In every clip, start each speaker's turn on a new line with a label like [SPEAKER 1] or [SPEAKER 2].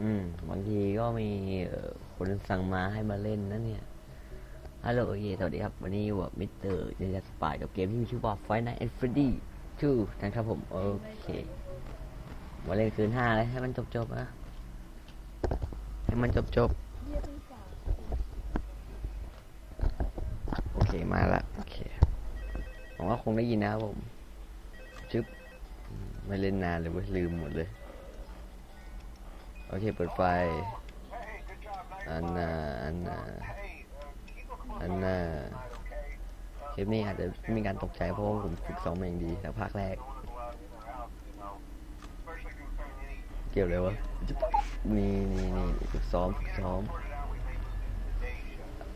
[SPEAKER 1] อืมบางทีก็มีคนสั่งมาให้มาเล่นนะเนี่ยฮัลโหลเยสวัสดีครับ วันนี้อยู่กับมิสเตอร์เดนสปายกับเกมที่มีชื่อว่า Five Nights at Freddy 2นะครับผม โอเค มาเล่นคืนห้าเลยให้มันจบจบๆนะ ให้มันจบจบๆ โอเคมาละ โอเคผมว่าคงได้ยินนะครับผม ชึบ ไม่เล่นนานเลยเว้ยลืมหมดเลย โอเค เปิดไฟ อันน่ะอันน่ะอันน่ะคลิปนี้อาจจะมีการตกใจเพราะว่าผมฝึกซ้อมมาอย่างดีแต่ภาคแรก เกี่ยวเลยวะนี่นี่นี่ฝึกซ้อมฝึกซ้อม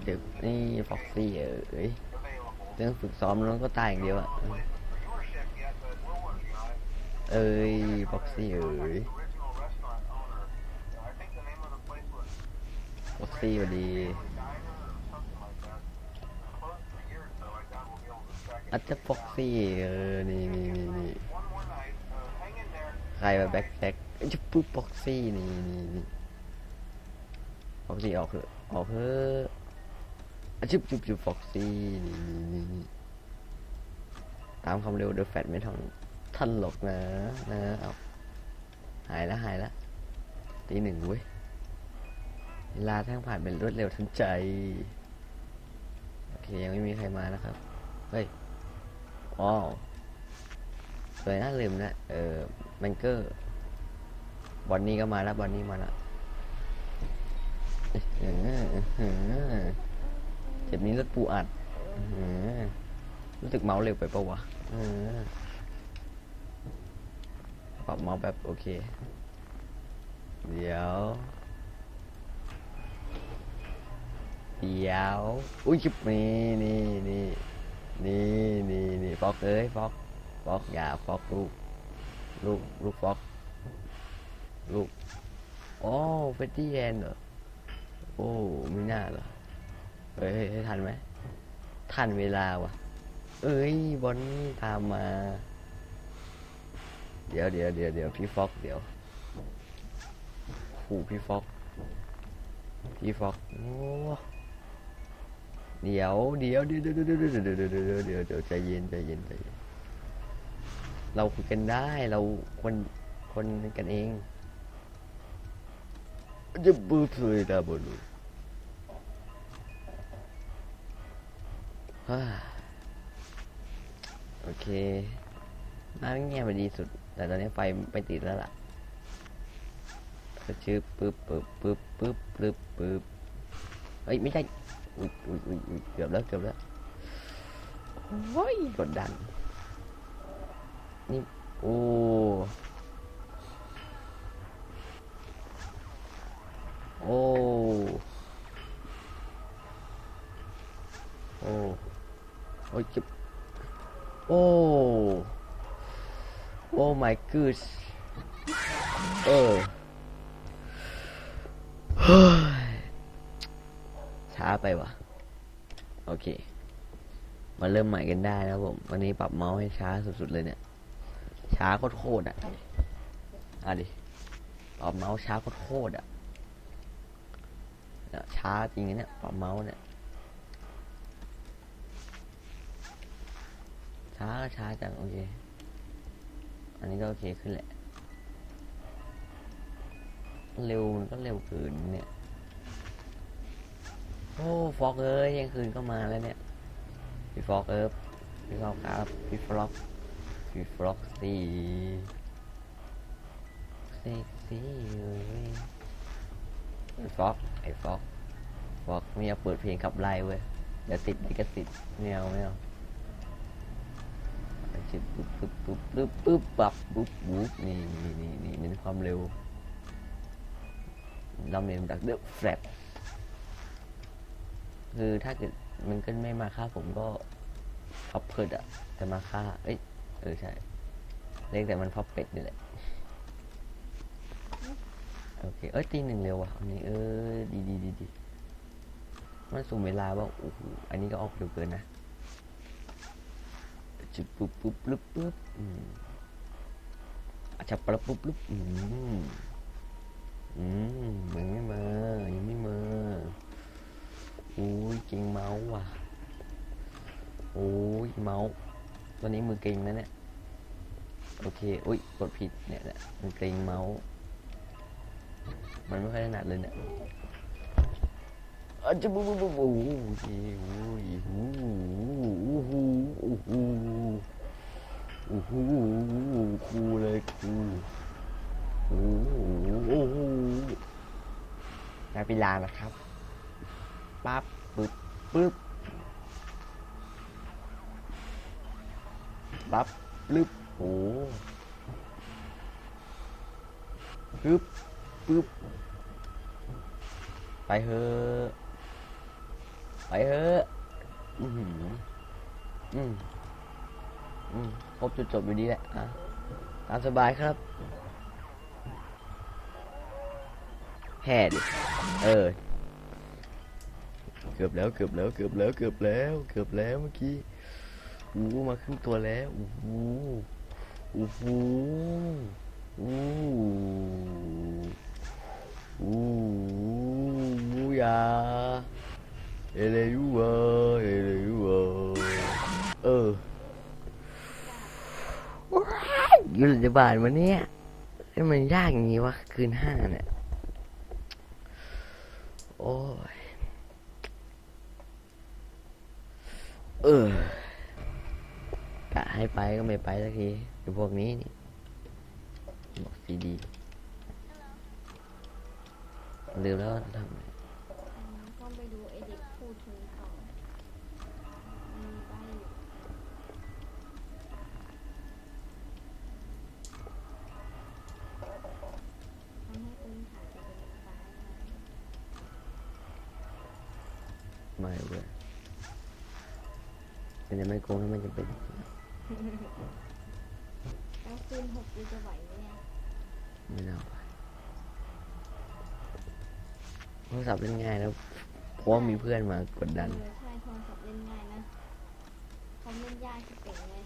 [SPEAKER 1] เดี๋ยวนี่ฟ็อกซี่เอ้ยเรื่องฝึกซ้อมแล้วก็ตายอย่างเดียวอะเอ้ยฟ็อกซี่เอ้ย ฟ็อกซี่พอดีอาจจะฟ็อกซี่เออนี่นี่นี่นี่ใครมาแบ็คแบ็คจะปุ๊บฟ็อกซี่นี่นี่นี่ฟ็อกซี่ออกเถอะออกเถอะอะจุบจุบจุบฟ็อกซี่นี่นี่นี่ตามความเร็วเดอะแฟตไม่ทันทันหรอกนะนะเอาหายแล้วหายแล้วตีหนึ่งเว้ย เวลาแท่งผ่านเป็นรวดเร็วทันใจ โอเค ยังไม่มีใครมานะครับ เฮ้ยว้าวสวยน่าลืมนะ เออแมงเกอร์บอนนี่ก็มาแล้วบอนนี่มาแล้วเออเออเจ็บนี้รถปูอัดเออรู้สึกเมาส์เร็วไปปะวะเออปรับเมาส์แบบโอเค เดี๋ยว เดี๋ยว อุ้ยจิบนี่นี่นี่นี่นี่นี่ฟอกเอ้ยฟอกฟอกอย่าฟอกลูกลูกลูกฟอกลูกโอ้เฟตตี้แอนเหรอโอ้ไม่น่าเหรอเฮ้ยเฮ้ยทันไหมทันเวลาวะเอ้ยบอนนี่ตามมา เดี๋ยวเดี๋ยวเดี๋ยวเดี๋ยวพี่ฟอกเดี๋ยวขู่พี่ฟอกพี่ฟอกโอ้ เดี๋ยวเดี๋ยวเดี๋ยวเดี๋ยวเดี๋ยวเดี๋ยวเดี๋ยวเดี๋ยวเดี๋ยวเดี๋ยวเดี๋ยวใจเย็นใจเย็นใจเย็นเราคุยกันได้เราคนคนกันเองจะบูทเลยดาบลูโอเคน่าเงียบไปดีสุด แต่ตอนนี้ไฟไม่ติดแล้วล่ะก็ชื่อปึ๊บปึ๊บปึ๊บปึ๊บปึ๊บปึ๊บเฮ้ยไม่ใช่ อุ้ยอุ้ยอุ้ยอุ้ยเกือบแล้วเกือบแล้วโอ้ยกดดัน นี่ โอ้โอ้โอ้โอ้ยจิบโอ้โอ้ my gosh เออเฮ้ยช้า ไปวะโอเค มาเริ่มใหม่กันได้นะผมวันนี้ปรับเมาส์ให้ช้าสุดๆเลยเนี่ย ช้าโคตรๆอะอะดิปรับเมาส์ช้าโคตรๆอะเนี่ยช้าจริงเนี่ยปรับเมาส์เนี่ยช้าก็ช้าจังโอเค อันนี้ก็โอเคขึ้นแหละ เร็วมันก็เร็วเกินเนี่ย โอ้ฟอกเอ้ยยังคืนก็มาแล้วเนี่ย พี่ฟอกเอิบพี่ฟอกครับ พี่ฟล็อกพี่ฟล็อกซี่เซ็กซี่เลยไอ้ฟอกไอ้ฟอกฟอกไม่อยากเปิดเพลงขับไล่เว้ยเดี๋ยวติดลิขสิทธิ์ไม่เอาไม่เอาชิบปุ๊บปุ๊บปุ๊บปุ๊บปุ๊บปับปุ๊บปุ๊บนี่นี่นี่นี่เน้นความเร็วลำเรียนจากเดือะแฟลต คือถ้าเกิดมันก็ไม่มาฆ่าผมก็พับเพิดอะแต่มาฆ่า เอ้ย เออใช่เรียกแต่มันพับเป็ดนี่แหละ โอเค เอ้ยตีหนึ่งเร็วว่ะ อันนี้เออ ดีดีดีดีมันสุ่มเวลาว่าโอ้โหอันนี้ก็ออกเร็วเกินนะจุดปุ๊บปุ๊บปุ๊บปุ๊บอืมอาจจะปุ๊บปุ๊บปุ๊บอืมอืมยังไม่มายังไม่มา อุ้ยเก่งเมาส์ว่ะโอ้ยเมาส์ตอนนี้มือเกร็งนะเนี่ยโอเคอุ้ยกดผิดเนี่ยเนี่ยมันเกรงเมาส์มันไม่ค่อยถนัดเลยเนี่ยอาจจะบูบูบูบูโอ้ยโอ้ยโอ้โหโอ้โหโอ้โหคูเลยคูโอ้โหโอ้โหนาปิลานะครับ ปั๊บปึ๊บปึ๊บปั๊บลึบโอ้ปึ๊บปึ๊บไปเถอะไปเถอะอือหืออืมอืมครบจุดจบอยู่ดีแหละอะตามสบายครับแห่ดิเออ เกือบแล้วเกือบแล้วเกือบแล้วเกือบแล้วเกือบแล้วเมื่อกี้อู้มาครึ่งตัวแล้วอู้หูอู้หูอู้อู้หูยาเอเลยูวะเอเลยูวะเออว้ายอยู่หลังบ้านวันเนี้ยมันยากอย่างงี้วะคืนห้าเนี่ยโอ้ย เออกะให้ไปก็ไม่ไปสักทีไอ้พวกนี้นี่บอกซีดีลืมแล้วทำไง
[SPEAKER 2] ต้องไปดูไอเด็กพูดถึงเขามีใบทำให้ปืนขาดจะเป็นฟ้า
[SPEAKER 1] ไม่เว้ย มันจะไม่โกงให้มันจะเป็น
[SPEAKER 2] แล้วคืนหกกูจะไหวไหมเนี่ย
[SPEAKER 1] ไม่เอาไปโทรศัพท์เล่นง่ายแล้วเพราะว่ามีเพื่อนมากดดัน
[SPEAKER 2] เออใช่โทรศัพท์เล่นง่ายนะเขาเล่นยากที่เป่งเลย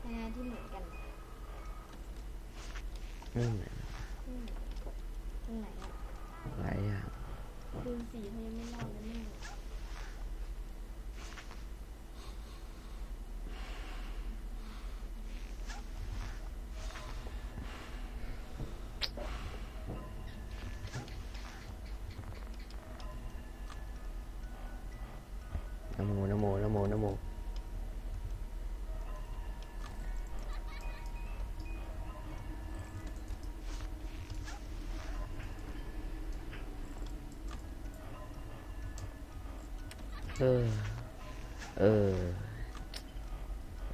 [SPEAKER 2] ในงานที่เหมือนกัน
[SPEAKER 1] อืม
[SPEAKER 2] อืมตรงไหนอะ
[SPEAKER 1] หลายอย่าง
[SPEAKER 2] คืนสี่เขายังไม่เล่าเลยนี่
[SPEAKER 1] ออ เออ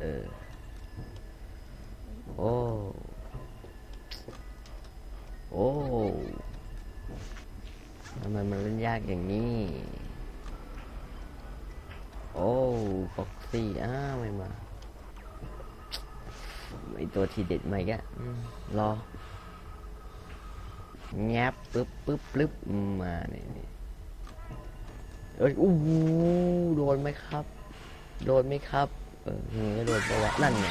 [SPEAKER 1] เออ โอ้ โอ้ทำไมมันเล่นยากอย่างนี้ โอ้ฟ็อกซี่อ้าไม่มาไอตัวทีเด็ดใหม่กะอืมรอแงบปึ๊บปึ๊บปึ๊บมาเนี่ย เอ้ยอู้หูโดนไหมครับ โดนไหมครับ เออหือโดนปะวะนั่นไง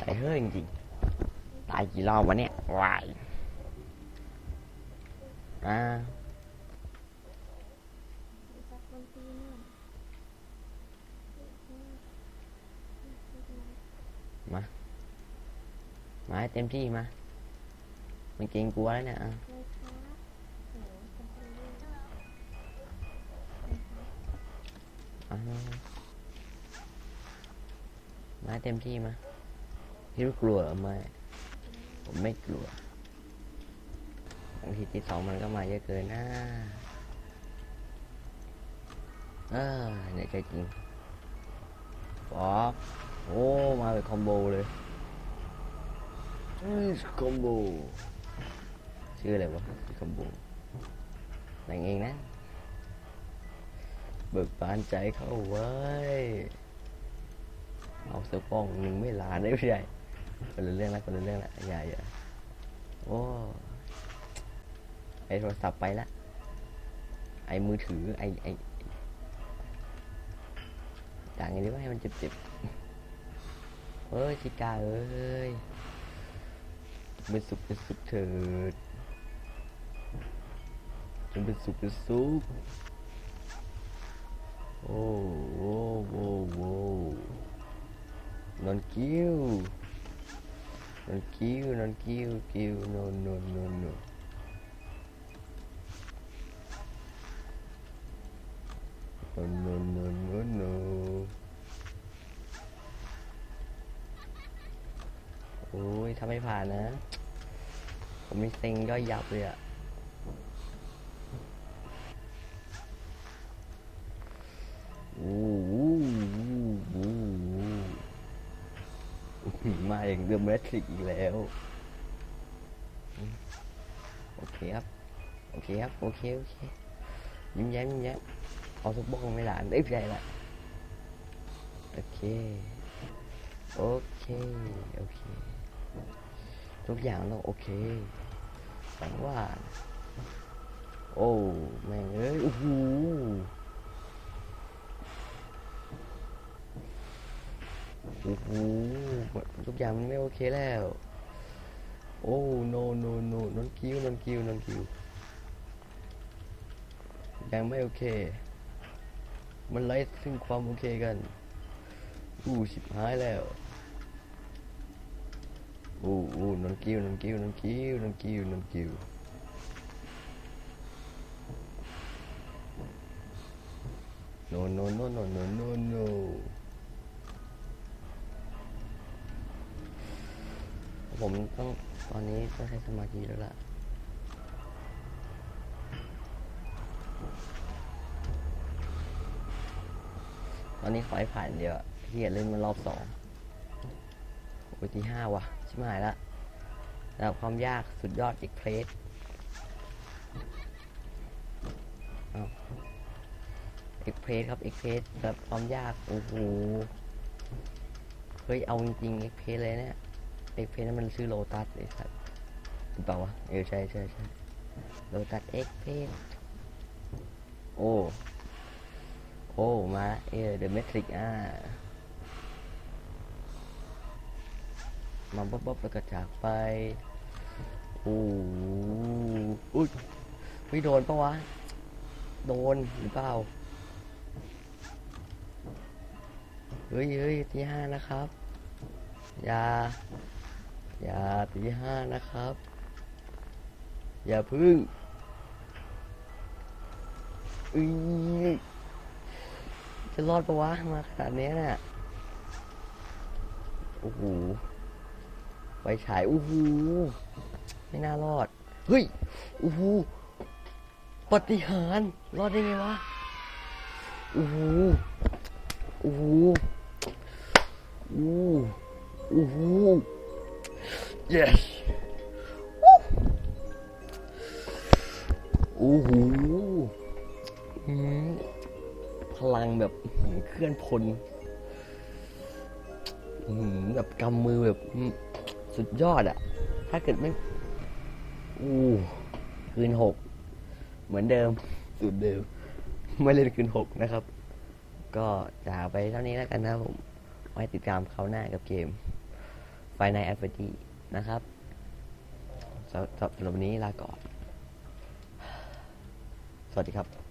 [SPEAKER 2] ตา
[SPEAKER 1] ยเฮ้ยจริงๆตายกี่รอบวะเนี่ยวายอ่า
[SPEAKER 2] สักคนตีเนี่ย
[SPEAKER 1] มา มาให้เต็มที่มามันเกรงกลัวแล้วเนี่ยอะมาให้เต็มที่มาพี่รู้กลัวเหรือไม่ผมไม่กลัวบางทีที่สองมันก็มาเยอะเกินนะเออเนี่ยใจจริงฟอกโอ้ มาเป็นคอมโบเลย คอมโบชื่ออะไรวะคอมโบแต่งเองนะ เบิกบานใจเข้าไว้ เอาเสือป้องหนึ่งไม่หลานได้ไม่ใหญ่คนละเรื่องละคนละเรื่องละอย่าอย่โอ้ไอโทรศัพท์ไปละ ไอมือถือไอไออย่างนี้ว่าให้มันเจ็บๆเฮ้ยชิกาเอ้ย เป็นสุขเป็นสุขเถิดจงเป็นสุขเป็นสุขโอ้โว้โว้โว้นอนกิ้วนอนกิ้วนอนกิ้วกิ้วโนโนโนโน No, no, no, no, no. โอ้ยถ้าไม่ผ่านนะ ผมมีเซ็งย่อยยับเลยอะโอ้โหโอ้โหมาอย่างเดิมแมทริกอีกแล้ว โอเคครับ โอเคครับ โอเค โอเค ยิ้มแย้มยิ้มแย้มเอาทุกบ้องไม่หลานเอ้ยไม่ใช่ละโอเค โอเค โอเค ทุกอย่างต้องโอเค หวังว่าโอ้แม่งเอ้ยโอ้โหโอ้โหทุกอย่างมันไม่โอเคแล้ว โอ้ no no no นนคิวนนคิวนนคิวยังไม่โอเค มันไร้ซึ่งความโอเคกันอู้ชิบหายแล้ว อู้อู้นนกิ้วนนกิ้วนนกิ้วนนกิ้วนนกิ้วโนโนโนโนโนโนโนผมต้องตอนนี้ต้องใช้สมาธิแล้วล่ะตอนนี้ขอให้ผ่านเดียวเฮียเล่นมารอบสองโอ้ยที่ห้าว่ะ ชิบหายละแล้วความยากสุดยอดอีกเพลสเอ็กเพรสครับเอ็กเพรสแบบความยากโอ้โหเฮ้ยเอาจริงเอ็กเพรสเลยเนี่ยเอ็กเพรสนั่นมันชื่อโลตัสไอ้สัตว์หรือเปล่าวะเออใช่ใช่ใช่โลตัสเอ็กเพสโอ้โอ้มาเออเดอะเมทริกอ่า มาบ๊อบบ๊อบแล้วก็จากไปโอ้โหอุ้ยไม่โดนปะวะ โดนหรือเปล่า เฮ้ยเฮ้ยที่ห้านะครับ อย่า อย่าตีห้านะครับ อย่าพึ่งอือจะรอดปะวะ มาขนาดนี้ยน่ะ โอ้โห ไฟฉายโอ้โหไม่น่ารอด เฮ้ยโอ้โหปฏิหารรอดได้ไงวะโอ้หโอ้โหโอ้โหโอ้โห yes โอ้หอืมพลังแบบอื้อหือเคลื่อนพลแบบกำมือแบบ สุดยอดอะถ้าเกิดไม่ อู้คืนหก เหมือนเดิมสูตรเดิม ไม่เล่นคืนหกนะครับ ก็จากไปเท่านี้แล้วกันนะผม ไว้ติดตามเขาหน้ากับเกมไฟในแอฟเฟอร์ตี้นะครับสำหรับสำหรับวันนี้ลาก่อน สวัสดีครับ